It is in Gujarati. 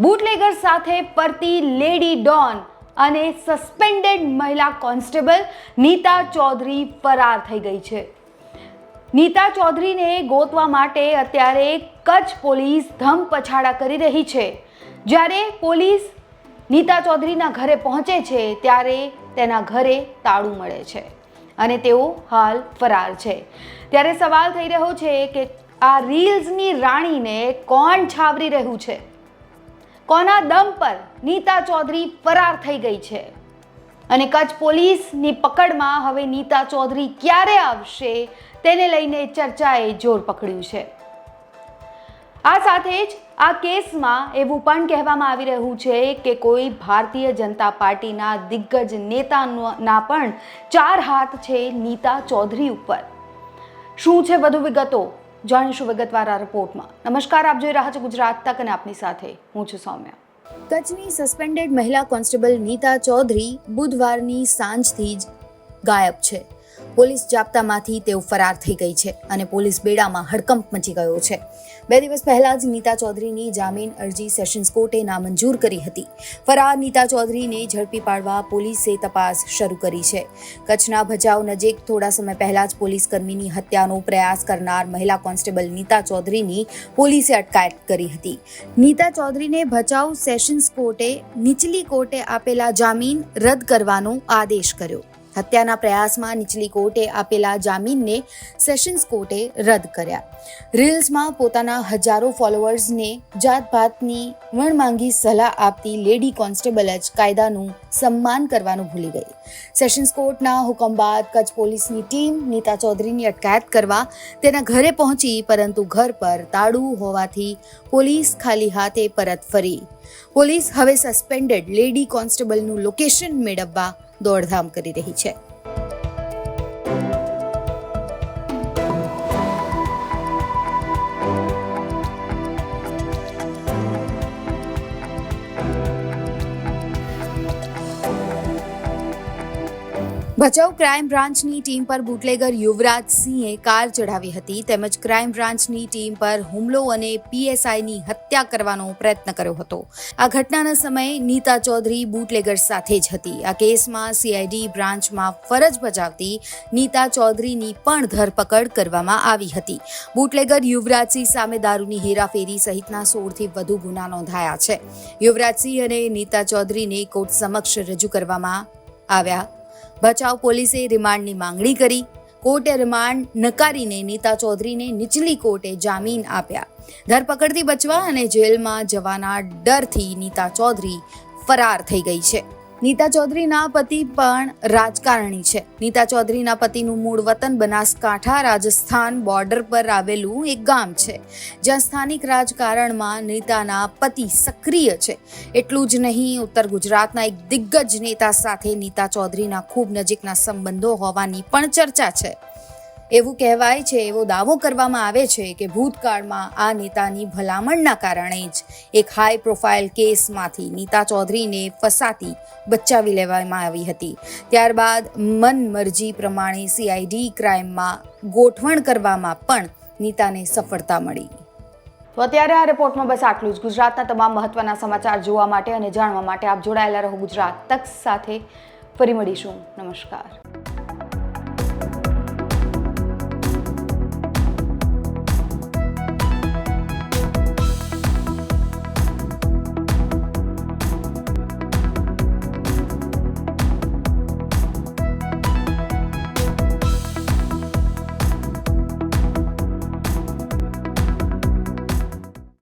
બુટલેગર સાથે પરતી લેડી ડોન અને સસ્પેન્ડેડ મહિલા કોન્સ્ટેબલ નીતા ચૌધરી ફરાર થઈ ગઈ છે. નીતા ચૌધરીને ગોતવા માટે અત્યારે કચ્છ પોલીસ ધમપછાડા કરી રહી છે. જ્યારે પોલીસ નીતા ચૌધરીના ઘરે પહોંચે છે, ત્યારે તેના ઘરે તાળું મળે છે અને તેઓ હાલ ફરાર છે. ત્યારે સવાલ થઈ રહ્યો છે કે આ રીલ્સની રાણીને કોણ છાવરી રહ્યું છે? કોના દમ પર નીતા ચૌધરી ફરાર થઈ ગઈ છે. અને કચ્છ પોલીસની પકડમાં હવે નીતા ચૌધરી ક્યારે આવશે તેને લઈને ચર્ચાએ જોર પકડ્યું છે. આ સાથે જ આ કેસમાં એવું પણ કહેવામાં આવી રહ્યું છે કે કોઈ ભારતીય જનતા પાર્ટીના દિગ્ગજ નેતાના પણ ચાર હાથ છે નીતા ચૌધરી ઉપર. શું છે વધુ વિગતો? જાણીશું વિગતવાર આ રિપોર્ટમાં. નમસ્કાર, આપ જોઈ રહ્યા છો ગુજરાત તક અને આપની સાથે હું છું સૌમ્યા. કચ્છની સસ્પેન્ડેડ મહિલા કોન્સ્ટેબલ નીતા ચૌધરી બુધવારની સાંજથી જ ગાયબ છે. પોલીસ જાપ્તામાંથી તેઓ ફરાર થઈ ગઈ છે અને પોલીસ બેડામાં હડકંપ મચી ગયો છે. બે દિવસ પહેલા જ નીતા ચૌધરીની જામીન અરજી સેશન્સ કોર્ટે નામંજૂર કરી હતી. ફરાર નીતા ચૌધરીને ઝડપી પાડવા પોલીસે તપાસ શરૂ કરી છે. કચ્છના ભચાઉ નજીક થોડા સમય પહેલા જ પોલીસ કર્મીની હત્યાનો પ્રયાસ કરનાર મહિલા કોન્સ્ટેબલ નીતા ચૌધરીની પોલીસે અટકાયત કરી હતી. નીતા ચૌધરીને ભચાઉ સેશન્સ કોર્ટે, નીચલી કોર્ટે આપેલા જામીન રદ કરવાનો આદેશ કર્યો. હત્યાના પ્રયાસમાં નીચલી કોર્ટે આપેલા જામીનને સેશન્સ કોર્ટે રદ કર્યા. રીલ્સમાં પોતાના હજારો ફોલોઅર્સને જાતભાતની વણમાંગી સલાહ આપતી લેડી કોન્સ્ટેબલ જ કાયદાનું સન્માન કરવાનું ભૂલી ગઈ. સેશન્સ કોર્ટના હુકમ બાદ કચ્છ પોલીસની ટીમ નીતા ચૌધરીની અટકાયત કરવા તેના ઘરે પહોંચી, પરંતુ ઘર પર તાળું હોવાથી પોલીસ ખાલી હાથે પરત ફરી. પોલીસ હવે સસ્પેન્ડેડ લેડી કોન્સ્ટેબલનું લોકેશન મેળવવા દોડધામ કરી રહી છે. ભચાઉ ક્રાઇમ બ્રાન્ચની ટીમ પર બુટલેગર યુવરાજ સિંહે કાર ચઢાવી હતી તેમજ ક્રાઇમ બ્રાન્ચની ટીમ પર હુમલો અને પીએસઆઈની હત્યા કરવાનો પ્રયત્ન કર્યો હતો. આ ઘટનાના સમયે નીતા ચૌધરી બુટલેગર સાથે જ હતી. આ કેસમાં સીઆઈડી બ્રાન્ચમાં ફરજ બજાવતી નીતા ચૌધરીની પણ ધરપકડ કરવામાં આવી હતી. બુટલેગર યુવરાજસિંહ સામે દારૂની હેરાફેરી સહિતના સોળથી વધુ ગુના નોંધાયા છે. યુવરાજસિંહ અને નીતા ચૌધરીને કોર્ટ સમક્ષ રજૂ કરવામાં આવ્યા ભચાઉ પોલીસે રિમાન્ડની માંગણી કરી. કોર્ટે રિમાન્ડ નકારીને નીતા ચૌધરીને નીચલી કોર્ટે જામીન આપ્યા. ધરપકડથી બચવા અને જેલમાં જવાના ડરથી નીતા ચૌધરી ફરાર થઈ ગઈ છે. નીતા ચૌધરીના પતિ પણ રાજકારણી છે. નીતા ચૌધરીના પતિનું મૂળ વતન બનાસકાંઠા રાજસ્થાન બોર્ડર પર આવેલું એક ગામ છે. જ્યાં સ્થાનિક રાજકારણમાં નીતાના પતિ સક્રિય છે. એટલું જ નહીં, ઉત્તર ગુજરાતના એક દિગ્ગજ નેતા સાથે નીતા ચૌધરીના ખૂબ નજીકના સંબંધો હોવાની પણ ચર્ચા છે. એવું કહેવાય છે, એવો દાવો કરવામાં આવે છે કે ભૂતકાળમાં આ નેતાની ભલામણના કારણે જ એક હાઈ પ્રોફાઇલ કેસમાંથી નીતા ચૌધરીને ફસાતી બચાવી લેવામાં આવી હતી. ત્યારબાદ મનમરજી પ્રમાણે સીઆઈડી ક્રાઇમમાં ગોઠવણ કરવામાં પણ નીતાને સફળતા મળી. તો અત્યારે આ રિપોર્ટમાં બસ આટલું જ. ગુજરાતના તમામ મહત્વના સમાચાર જોવા માટે અને જાણવા માટે આપ જોડાયેલા રહો ગુજરાત તક સાથે. ફરી મળીશું. નમસ્કાર.